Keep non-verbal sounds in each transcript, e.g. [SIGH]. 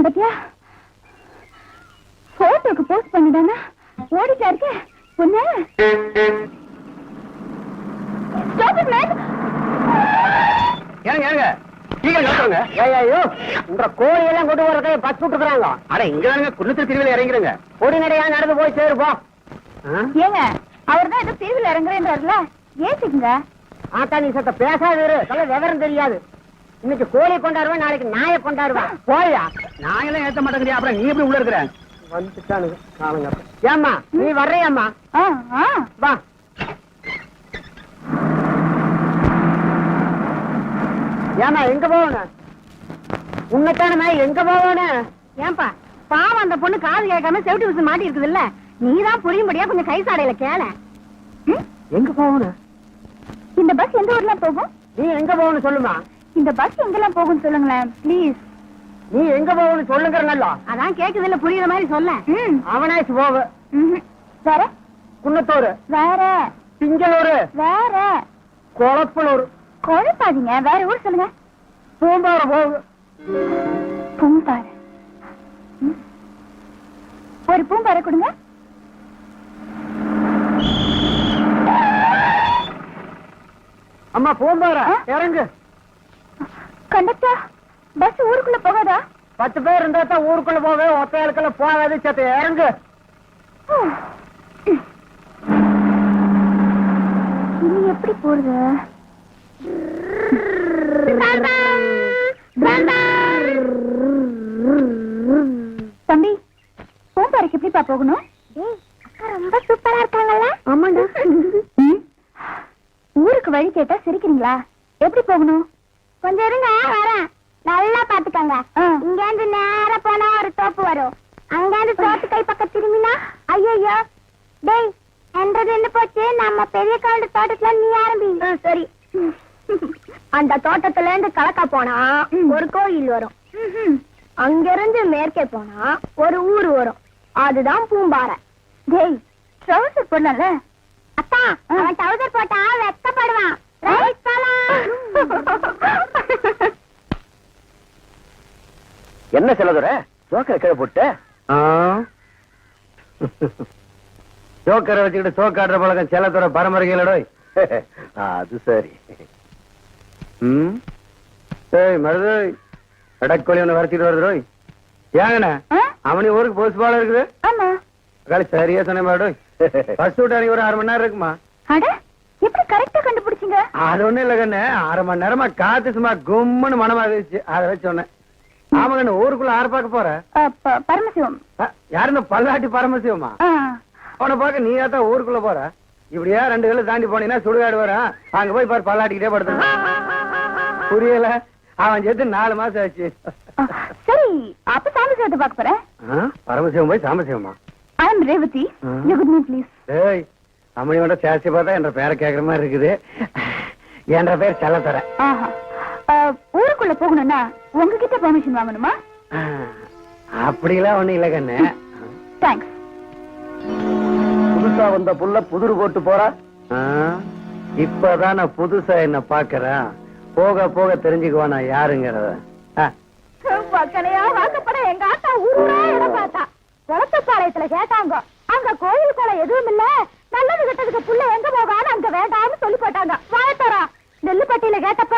அடிச்சேன் பத்தியா? போட்டோக்கு போஸ்ட் பண்ணிதானா? ஓடிட்டா இருக்க? பொண்ணு. ஏங்க ஏங்க. சீக்கிரம் கிளம்புங்க ஐயோ உங்க கோழியெல்லாம் கொண்டு வரதை பஸ் விட்டுக்கிறாங்க அட இங்க தானுங்க குன்னத்தில் திருவிழா இறங்கிறங்க பொடிநடையா நடந்து போய் சேருப்போம் ஏங்க அவர் தான் ஏதோ தீவில் இறங்குறேன்றாருல. ஏசிக்குங்க ஆத்தா நீ சத்த பேசாத சொல்ல விவரம் தெரியாது. இன்னைக்கு கோழி கொண்டாடுவேன் நாளைக்கு நாயை கொண்டாடுவேன். போயா? நான் எல்லாம் ஏத்த மாட்டேங்கிறியா? அப்புறம் நீ எப்படி உள்ள இருக்கிற? வந்துட்டானுங்க காணுங்க ஏம்மா நீ வர்றியாம்மா. வா. ஏம்மா எங்க போகணும்? உன்னைத்தானே எங்க போகணும்? ஏன்பா பாவம் அந்த பொண்ணு காது கேட்காம செவிட்டு விசில் மாட்டி இருக்குது இல்ல நீதான் புரியும்படியா கொஞ்சம் கை சாடையில கேள. எங்க போகணும்? இந்த பஸ் எந்த ஊர்ல போகும்? நீ எங்க போகணும் சொல்லுமா? இந்த பஸ் எங்கெல்லாம் போகும் சொல்லுங்களேன் ப்ளீஸ் நீ எங்க போகணும் சொல்லுங்கிறனல்லோ அதான் கேக்குது இல்ல புரியுற மாதிரி சொல்ல. அவனாச்சு போக வேற குன்னத்தூர். வேற. திங்களூர். வேற. கொளப்பலூர் குழப்பாதீங்க. வேற ஊர் சொல்லுங்க. பூம்பாறை போகு பூம்பாறை. ஒரு பூம்பாறை கொடுங்க. அம்மா பூம்பாறை? இறங்கு. கண்டக்டர் பஸ் ஊருக்குள்ள போகாதா? பத்து பேர் இருந்தா தான் ஊருக்குள்ள போக ஒத்தையாளுக்குள்ள போகாது சத்த இறங்கு. இனி எப்படி போறது? தம்பி பூம்பாறைக்கு எப்படிப்பா போகணும்? ரொம்ப சூப்பரா இருக்காங்கல்ல? ஆமாண்டா. ஊருக்கு வழி கேட்டா சிரிக்கிறீங்களா? எப்படி போகணும்? கொஞ்சம் இருங்க வரேன். நல்லா பாத்துக்கங்க இங்க இருந்து நேரா போனா ஒரு தோப்பு வரும். அங்க இருந்து தோப்பு கை பக்கம் திரும்பினா ஐயோ டேய் என்றது என்ன போச்சு? நம்ம பெரிய காடு தோட்டத்துல நீ ஆரம்பி. சரி. அந்த தோட்டத்துல இருந்து கலக்கா போனா ஒரு கோயில் வரும். அங்க இருந்து மேற்கே போனா ஒரு ஊர் வரும். அதுதான் பூம்பாறை. டேய் ட்ரவுசர் போடல அத்தா அவன் ட்ரவுசர் போட்டா என்ன செல்லதுற ஜோக்கரை கீழே போட்டு. ஜோக்கரை வச்சுக்கிட்டு சோக்காடுற பழக்கம் செல்லத்தோட பரம்பரைகளோட அது சரி. ம். ஏய் மருது. எடக்கோழி ஒன்று வரைச்சிட்டு வருது ரோய். ஏங்கண்ணே அவனி ஊருக்கு போஸ்ட் பாலம் இருக்குது. ஆமா. காலி சரியா சொன்ன மாடோய் பஸ் விட்டு அன்னைக்கு ஒரு அரை மணி நேரம் இருக்குமா? அட எப்படி கரெக்டா கண்டுபிடிச்சீங்க? அது ஒண்ணும் இல்ல கண்ணு அரை மணி நேரமா காத்து சும்மா கும்முன்னு மனமா இருந்துச்சு அதை வச்சு சொன்னேன். ஆமா கண்ணு ஊருக்குள்ள ஆறு பார்க்க போற? பரமசிவம். அ, யாரு இந்த பல்லாட்டி பரமசிவமா. அவனை பார்க்க நீ தான் ஊருக்குள்ள போற? இப்படியா ரெண்டு கிலோ தாண்டி போனீங்கன்னா சுடுகாடு வர. அங்க போய் பாரு பல்லாட்டிக்கிட்டே படுத்து புரியல? அவன் சேர்த்து நாலு மாசம் ஆச்சு. சரி அப்ப சாமசிவத்தை பார்க்க போறேன் பரமசிவம் போய் சாமசிவமா I am Revathi. You good me please ஏய் அம்மனியோட சேசி பார்த்தா என்ற பேரை கேக்குற மாதிரி இருக்குது. என்ற பேர் செல்லத்தர. ஊருக்குள்ள போகணும்னா உங்ககிட்ட பெர்மிஷன் வாங்கணுமா? அப்படிலாம் ஒண்ணும் இல்ல கண்ணு. தேங்க்ஸ் புதுசா வந்த புள்ள புதுரு போட்டு போறா? இப்பதான் நான் புதுசா என்ன பாக்குறேன் போக போக தெரிஞ்சுக்குவா நான் யாருங்கிறத வாக்கப்பட எங்க ஆத்தா ஊரா இடம் பார்த்தா. குளத்தப்பாளையத்துல கேட்டாங்க. அங்க கோயில் குளம் எதுவும் இல்ல. நல்லது கெட்டதுக்கு புள்ள எங்க போகான்னு அங்க வேண்டாம்னு சொல்லி போட்டாங்க. வாயத்தோரா நெல்லுப்பட்டியில கேட்டப்ப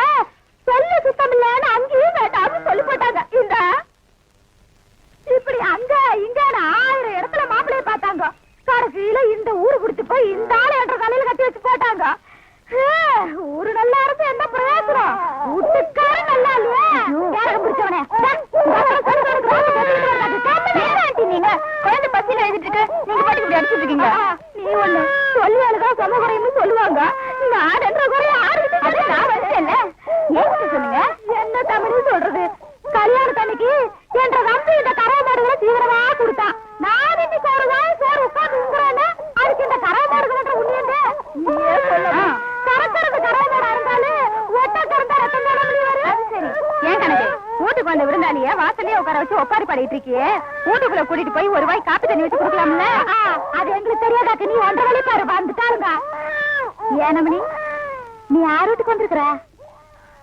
சொல்லு சுத்தம் இல்லன்னு அங்கேயும் வேண்டாம்னு சொல்லி போட்டாங்க. இந்த. இப்படி அங்க இங்க ஆயிரம் இடத்துல மாப்பிளைய பார்த்தாங்க. கடைசியில இந்த ஊரு குடிச்சு போய் இந்த ஆளு என்ற தலையில கட்டி வச்சு போட்டாங்க. ஹே, ஊரு நல்லா இருந்து என்ன பிரயோஜனம் வீட்டுக்கார நல்லா இல்லையா. பிடிச்சவனே. நீங்க. குழந்தை பசியில எழுதிட்டு நீங்க பாட்டுக்கு அடிச்சிட்டு இருக்கீங்க. நீ ஒண்ணு சொல்லி அழுகா சம குறையும்னு சொல்லுவாங்க. நான் என்ற குறைய ஆறு நான் வச்சேன்ல ஏன் சொன்னீங்க? என்ன தமிழ் சொல்றது? கல்யாணத்தன்னைக்கு என்ற நம்பி இந்த தீவிரமா கொடுத்தான் நான் இன்னைக்கு ஒரு நாள் சோறு உட்கார்ந்து உங்குறேன்னா அதுக்கு இந்த கராமாடுகள் உண்மையண்டே நீயே சொல்லணும். கறக்கிறது கராமாடா இருந்தாலும் ஒட்ட கறந்தா ரத்தம் தானே வெளிய வரும் சரி. ஏன் கணக்கு வீட்டுக்கு வந்த விருந்தாளிய வாசல்லயே உட்கார வச்சு ஒப்பாரி பாடிட்டு இருக்கியே. வீட்டுக்குள்ள கூட்டிட்டு போய் ஒரு வாய் காப்பி தண்ணி வச்சு கொடுக்கலாம்ல? அது எங்களுக்கு தெரியாதாக்கு நீ ஒன்றரை வழி பாரு வந்துட்டாருங்க ஏனமணி நீ யார் வீட்டுக்கு வந்திருக்கிற?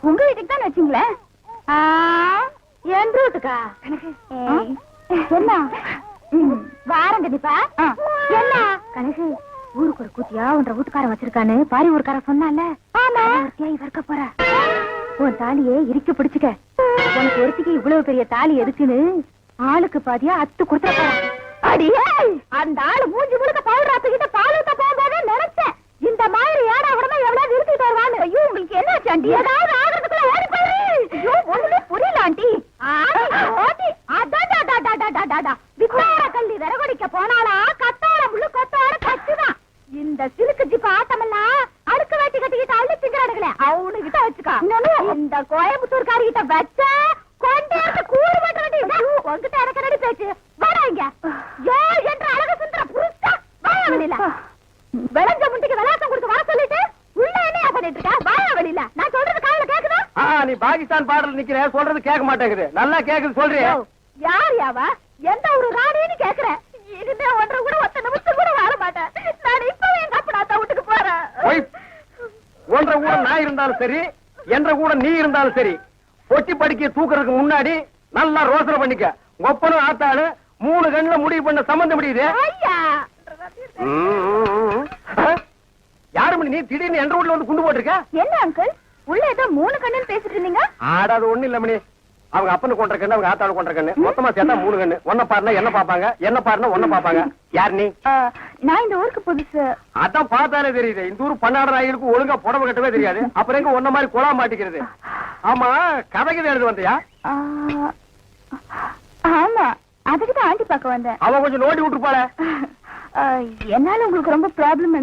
உங்க வீட்டுக்கு தான் வச்சீங்களே? என் ரூட்டுக்கா என்ன? வாரம் கண்டிப்பா? என்ன? கணக்கு. ஊருக்கு ஒரு கூத்தியா உன்ற வீட்டுக்காரன் வச்சிருக்கான்னு பாரி ஊருக்கார சொன்னால இவர்க்க போற. உன் தாலியை இறுக்கி பிடிச்சுக்க. உனக்கு ஒருத்திக்கு இவ்வளவு பெரிய தாலி எதுக்குன்னு ஆளுக்கு பாதியா அத்து கொடுத்துட போற. அடியே அந்த ஆளு மூஞ்சி முழுக்க பவுடர் இந்த மாதிரி ஏடா உடனே எவ்வளவு நிறுத்திட்டு வருவான்னு ஐயோ உங்களுக்கு என்ன ஆண்டி ஏதாவது ஆகிறதுக்குள்ள ஓடி போயிரு ஐயோ ஒண்ணுமே புரியல ஆண்டி ஓடி அடாடாடாடாடாடாடா வித்தார கல்லி விறகுடிக்க போனால கத்தாழ முள்ளு கொத்தாழ கச்சுதான் இந்த சிலுக்கு ஜிப்ப ஆட்டமெல்லாம் அடுக்கு வேட்டி கட்டிக்கிட்டு அள்ளி திங்கிறானுங்களே அவனு கிட்ட வச்சுக்கா இந்த கோயம்புத்தூர்காரி கிட்ட வச்ச கொண்டாந்து கூறு மட்டும் வேண்டி உங்ககிட்ட எனக்கு ரெடி பேச்சு வாடா இங்க யோ என்ற அழகு சுந்தர புருஷா வாயா வெளியில விளைஞ்ச முண்டிக்கு விளாசம் கொடுத்து வர சொல்லிட்டு உள்ள என்ன பண்ணிட்டு இருக்க வாயா வெளியில நான் சொல்றது காதுல கேக்குதா ஆ நீ பாகிஸ்தான் பாடல் நிக்கிற சொல்றது கேட்க மாட்டேங்குது. நல்லா கேக்குது சொல்றியா? யார் யாவா எந்த ஒரு ராணின்னு கேக்குறேன் இனிமே ஒன்றரை கூட ஒத்த நிமிஷம் கூட வாழ மாட்டேன். நான் இப்பவே எங்க அப்பா வீட்டுக்கு போறேன். ஒய், ஒன்றரை கூட நான் இருந்தாலும் சரி என்ற கூட நீ இருந்தாலும் சரி பொட்டி படிக்க தூக்குறதுக்கு முன்னாடி நல்லா ரோசனை பண்ணிக்க. ஒப்பனும் ஆத்தாளு மூணு கண்ணுல முடிவு பண்ண சம்பந்தம் முடியுது. யாரு நீ? திடீர்னு என்ற வீட்டுல வந்து குண்டு போட்டிருக்க? என்ன அங்கிள் உள்ள ஏதோ மூணு கண்ணுன்னு பேசிட்டு இருந்தீங்க? ஆடாது ஒண்ணு இல்ல மணி. அவங்க அப்பனு கொண்ட கண்ணு அவங்க ஆத்தாளு கொண்ட கண்ணு. மொத்தமா சேர்த்தா மூணு கண்ணு. ஒன்ன பாருனா என்ன பாப்பாங்க? என்ன பாருனா ஒன்ன பாப்பாங்க? யார் நீ? நான் இந்த ஊருக்கு புதுசு. அதான் பார்த்தாலே தெரியுது. இந்த ஊர் பன்னாடு நாய்களுக்கு ஒழுங்கா புடவை கட்டவே தெரியாது. அப்புறம் எங்க ஒன்ன மாதிரி குழா மாட்டிக்கிறது? ஆமா கதைக்கு எழுது வந்தியா? ஆமா. அதுக்கு தான் ஆண்டி வந்தேன். அவன் கொஞ்சம் நோண்டி விட்டுருப்பாள. என்னால உங்களுக்கு ரொம்ப ப்ராப்ளம்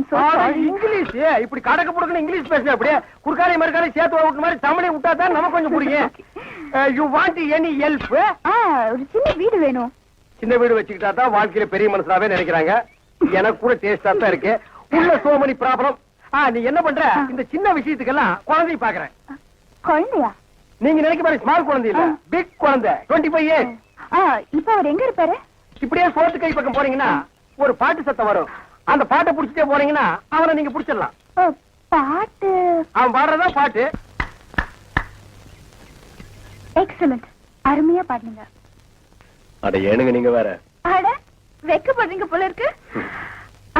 இங்கிலீஷ். இப்படி கடக்க புடுக்கணும் இங்கிலீஷ் பேசுன அப்படியே. குறுக்காரை மறுக்காரை சேர்த்து விட்டு மாதிரி தமிழை விட்டா தான் நமக்கு கொஞ்சம் புரியும் யூ வாண்ட் எனி ஹெல்ப் ஒரு சின்ன வீடு வேணும். சின்ன வீடு வச்சுக்கிட்டா தான் வாழ்க்கையில பெரிய மனுஷனாவே நினைக்கிறாங்க. எனக்கு கூட டேஸ்டா தான் இருக்கு. உள்ள சோமனி ப்ராப்ளம் ஆ நீ என்ன பண்ற? இந்த சின்ன விஷயத்துக்கெல்லாம் குழந்தை பாக்குறேன் குழந்தையா? நீங்க நினைக்க மாதிரி ஸ்மால் குழந்தை இல்ல. பிக் குழந்தை. டுவெண்ட்டி ஃபைவ் இயர்ஸ் இப்ப அவர் எங்க இருப்பாரு? இப்படியே சோத்து கை பக்கம் போறீங்கன்னா ஒரு பாட்டு சத்தம் வரும். அந்த பாட்டை புடிச்சிட்டே போறீங்கன்னா அவனை நீங்க புடிச்சிடலாம். பாட்டு? அவன் பாடுறதா பாட்டு? எக்ஸலண்ட் அருமையா பாடுனீங்க. அட ஏனுங்க நீங்க வேற? அட வெக்கப்படுறீங்க போல இருக்கு.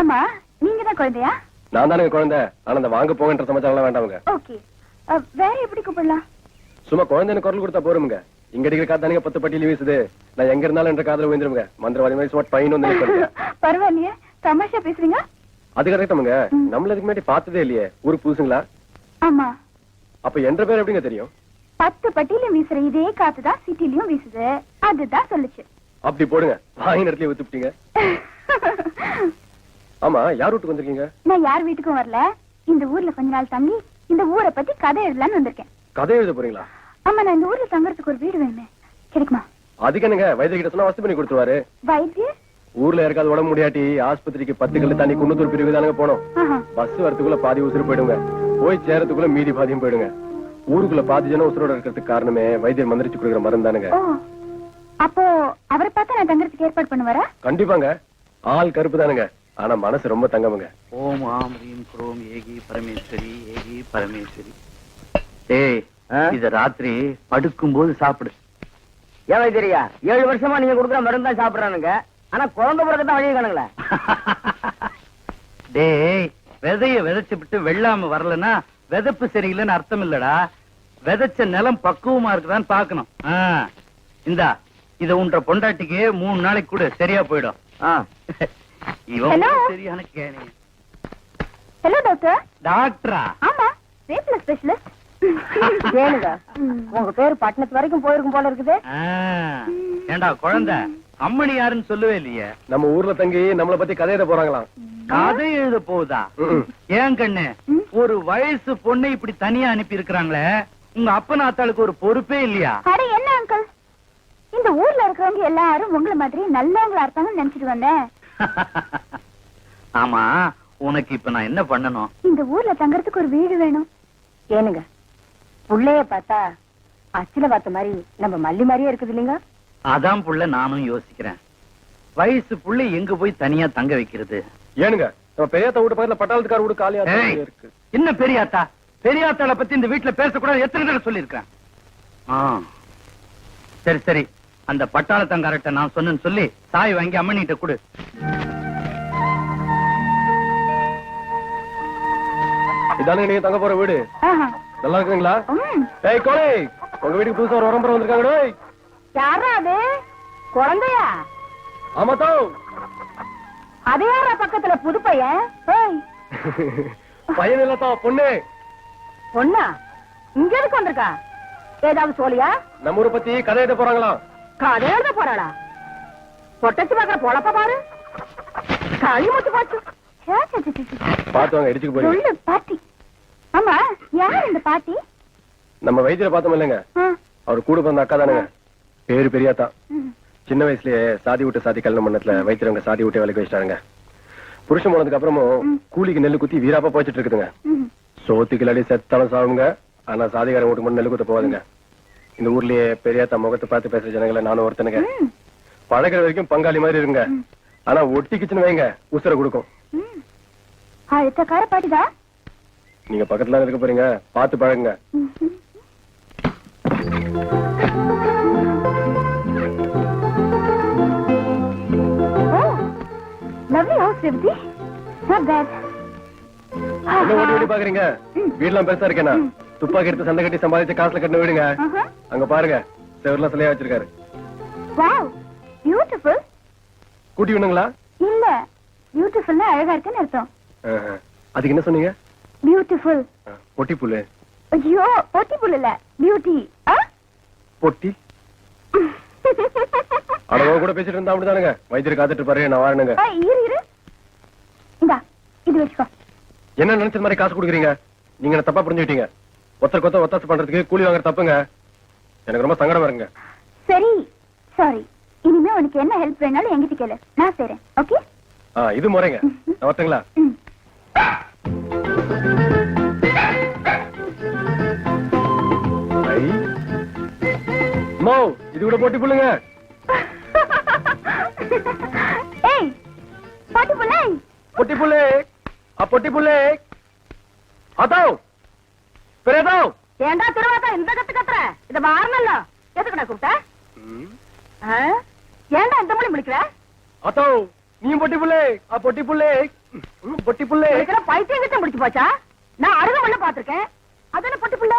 ஆமா நீங்க தான் குழந்தையா? நான் தானே குழந்தை. ஆனா அந்த வாங்க போங்கன்ற சமாச்சாரம் வேண்டாமுங்க. ஓகே. வேற எப்படி கூப்பிடலாம்? சும்மா குழந்தைன்னு குரல் கொடுத்தா போருமுங்க. இங்க அடிக்கிற காத்தானுங்க பத்து பட்டியல வீசுது. நான் எங்க இருந்தாலும் என்ற காதல விழுந்துருங்க. மந்திரவாதி மாதிரி சும்மா பையன் வந்து. பரவாயில்லையே. தமாஷா பேசுறீங்க? அது கரெக்டாமுங்க நம்மள இதுக்கு முன்னாடி பார்த்ததே இல்லையே. ஊருக்கு புதுசுங்களா? ஆமா. அப்ப என்ற பேர் எப்படிங்க தெரியும்? பத்து பட்டியிலும் வீசுற இதே காத்துதான் சிட்டிலயும் வீசுது. அதுதான் சொல்லுச்சு. அப்படி போடுங்க. வாங்கி இடத்துல வித்துப்பிட்டீங்க ஆமா யார் வீட்டுக்கு வந்திருக்கீங்க? நான் யார் வீட்டுக்கும் வரல. இந்த ஊர்ல கொஞ்ச நாள் தங்கி இந்த ஊரை பத்தி கதை எழுதலாம்னு வந்திருக்கேன். கதை எழுத போறீங்களா? ஆமா நான் இந்த ஊர்ல தங்கறதுக்கு ஒரு வீடு வேணுமே. கிடைக்குமா? அதுக்கு என்னங்க வைத்திய கிட்ட சொன்னா வசதி பண்ணி கொடுத்துருவாரு. வைத்தியர்? ஊர்ல யாருக்காவது உடம்பு முடியாட்டி ஆஸ்பத்திரிக்கு பத்து கல்லு தண்ணி குன்னத்தூர் பிரிவு தானங்க போனோம். பஸ் வரதுக்குள்ள பாதி உசுறு போயிடுங்க. போய் சேரத்துக்குள்ள மீதி பாதியும் போயிடுங்க. ஊருக்குள்ள பாதி ஜனம் உசுரோட இருக்கிறதுக்கு காரணமே வைத்தியர் மந்திரிச்சு கொடுக்குற மருந்து தானுங்க. அப்போ அவரை பார்த்தா நான் தங்கறதுக்கு ஏற்பாடு பண்ணுவாரா? கண்டிப்பாங்க. ஆள் கருப்பு தானுங்க. ஆனா மனசு ரொம்ப தங்கமுங்க. ஓம் ஆம் ரீம் குரோம் ஏகி பரமேஸ்வரி ஏகி பரமேஸ்வரி. டேய் இத ராத்திரி படுக்கும்போது சாப்பிடு. ஏன் தெரியா ஏழு வருஷமா நீங்க கொடுக்குற மருந்து தான் சாப்பிடுறானுங்க. ஆனா குழந்தை பிறகு தான் வழியை காணுங்களே. [LAUGHS] டேய் விதைய விதைச்சு விட்டு வெள்ளாம வரலன்னா விதைப்பு சரியில்லைன்னு அர்த்தம் இல்லடா. விதைச்ச நிலம் பக்குவமா இருக்குதான்னு பாக்கணும் இந்தா இத உன்ற பொண்டாட்டிக்கு மூணு நாளைக்கு கூட. சரியா போயிடும். [LAUGHS] இவன் சரியான கேணி ஹலோ டாக்டர் டாக்டரா? ஆமா ரேப்ல ஸ்பெஷலிஸ்ட் கேளுங்க. உங்க பேரு பட்டணத்து வரைக்கும் போயிருக்கும் போல இருக்குது. ஏண்டா குழந்தை? அம்மணி யாருன்னு சொல்லவே இல்லையே. நம்ம ஊர்ல தங்கி நம்மள பத்தி கதை எழுத போறாங்களாம். கதை எழுத போகுதா. ஏன் கண்ணு? ஒரு வயசு பொண்ணை இப்படி தனியா அனுப்பி இருக்கிறாங்களே உங்க அப்பன் ஆத்தாளுக்கு ஒரு பொறுப்பே இல்லையா? அட என்ன அங்கிள் இந்த ஊர்ல இருக்கிறவங்க எல்லாரும் உங்களை மாதிரி நல்லவங்களா இருப்பாங்கன்னு நினைச்சிட்டு வந்தேன். ஆமா உனக்கு இப்ப நான் என்ன பண்ணணும்? இந்த ஊர்ல தங்கறதுக்கு ஒரு வீடு வேணும். ஏனுங்க புள்ளைய பார்த்தா அச்சில பார்த்த மாதிரி நம்ம மல்லி மாதிரியே இருக்குது இல்லைங்க? அதான் புள்ள நானும் யோசிக்கிறேன். வயசு புள்ள எங்க போய் தனியா தங்க வைக்கிறது? ஏனுங்க நம்ம பெரியாத்த வீட்டு பக்கத்துல பட்டாளத்துக்கார வீடு காலியா இருக்கு. என்ன பெரியாத்தா? பெரியாத்தாள பத்தி இந்த வீட்டுல பேசக்கூடாது எத்தனை தடவை சொல்லியிருக்கேன் ஆ. சரி சரி. அந்த பட்டாளத்தங்காரட்ட நான் சொன்னேன்னு சொல்லி சாய் வாங்கி அம்மனிட்ட கொடு. இதானுங்க நீங்க தங்க போற வீடு. நல்லா இருக்குங்களா. ஏய் கோழி உங்க வீட்டுக்கு புதுசா ஒரு உரம்பரம் வந்திருக்காங்க டேய். யாரா அது? குழந்தையா? ஆமா தோ. அது யாரா பக்கத்துல புது பையன்? ஏய், பையன் இல்லத்தா பொண்ணு. பொண்ணா? இங்க எதுக்கு வந்திருக்கா? ஏதாவது சோழியா? நம்ம ஊரை பத்தி கதை எழுத போறாங்களாம் கதை எழுத போறாளா? பொட்டச்சு பாக்குற பொழப்ப பாரு. களி முத்து போச்சு. பார்த்து வாங்க இடிச்சுக்கு பாட்டி. ஆமா யார் இந்த பாட்டி? நம்ம வைத்தியரை பார்த்தோம் இல்லைங்க. அவர் கூட பிறந்த அக்கா தானுங்க. பேரு பெரியாத்தா. சின்ன வயசுலயே சாதி விட்டு சாதி கல்யாணம் பண்ணதுல வைத்தியரவங்க சாதி விட்டு வேலைக்கு வச்சிட்டாருங்க புருஷன் போனதுக்கு அப்புறமும் கூலிக்கு நெல்லு குத்தி வீராப்பா போயிட்டு இருக்குதுங்க. சோத்துக்கு இல்லாடி செத்தாலும் சாவுங்க. ஆனா சாதிகாரன் வீட்டுக்கு மட்டும் நெல்லு குத்த போவாதுங்க இந்த ஊர்லயே பெரியாத்தா முகத்தை பார்த்து பேசுற ஜனங்களை நானும் ஒருத்தனுங்க. பழகுற வரைக்கும் பங்காளி மாதிரி இருங்க. ஆனா ஒட்டிக்கிச்சுன்னு வைங்க உசுர கொடுக்கும். ம். நீங்க பக்கத்துல இருக்க போறீங்க? பார்த்து பழகுங்க. Lovely house Revathi not bad என்ன ஓடி ஓடி பாக்குறீங்க? வீடெல்லாம் பெருசா இருக்கேனா? துப்பாக்கி எடுத்து சண்டை கட்டி சம்பாதிச்சு காசுல கட்டின வீடுங்க. அங்க பாருங்க சிலையா வச்சிருக்காரு. வாவ் பியூட்டிஃபுல் கூட்டி விடுங்களா இல்ல பியூட்டிஃபுல்னா அழகா இருக்குன்னு அர்த்தம். அதுக்கு என்ன சொன்னீங்க? பியூட்டிஃபுல் பொட்டி புல்லு ஐயோ பொட்டி புல் இல்ல பியூட்டி பொட்டி? அடவோ கூட பேசிட்டு இருந்தா அப்படிதானுங்க. வைத்தியர் காத்துட்டு இருப்பாரு நான் வாரணுங்க. இரு இரு. இந்தா இது வச்சுக்கோ. என்ன நினைச்ச மாதிரி காசு கொடுக்குறீங்க? நீங்க என்ன தப்பா புரிஞ்சுக்கிட்டீங்க? ஒருத்தருக்கு ஒருத்தர் ஒத்தாசை பண்றதுக்கு கூலி வாங்குற தப்புங்க. எனக்கு ரொம்ப சங்கடமா இருங்க சரி சாரி இனிமே உனக்கு என்ன ஹெல்ப் வேணாலும் என்கிட்ட கேளு. நான் செய்றேன் ஓகே இது முறைங்க. நான் வரட்டுங்களா? மோ இது கூட போட்டி புள்ளுங்க. [LAUGHS] ஏய் பாட்டி புள்ளை. பொட்டி புள்ளே. ஆ பொட்டி புள்ளே. அதோ பெரியதோ ஏண்டா திருவாத்தா இந்த கத்து கத்துற? இத வாரணல்ல எதுக்குடா கூப்பிட்ட? ஆ? ஏன்டா இந்த மொழி முடிக்கிற அதோ நீ பொட்டி புள்ளே. ஆ பொட்டி புள்ளே. பொட்டி புள்ளே. பைத்தியம் கிட்ட முடிச்சு போச்சா? நான் அருகமல்ல பாத்திருக்கேன் அது என்ன பொட்டி புள்ள?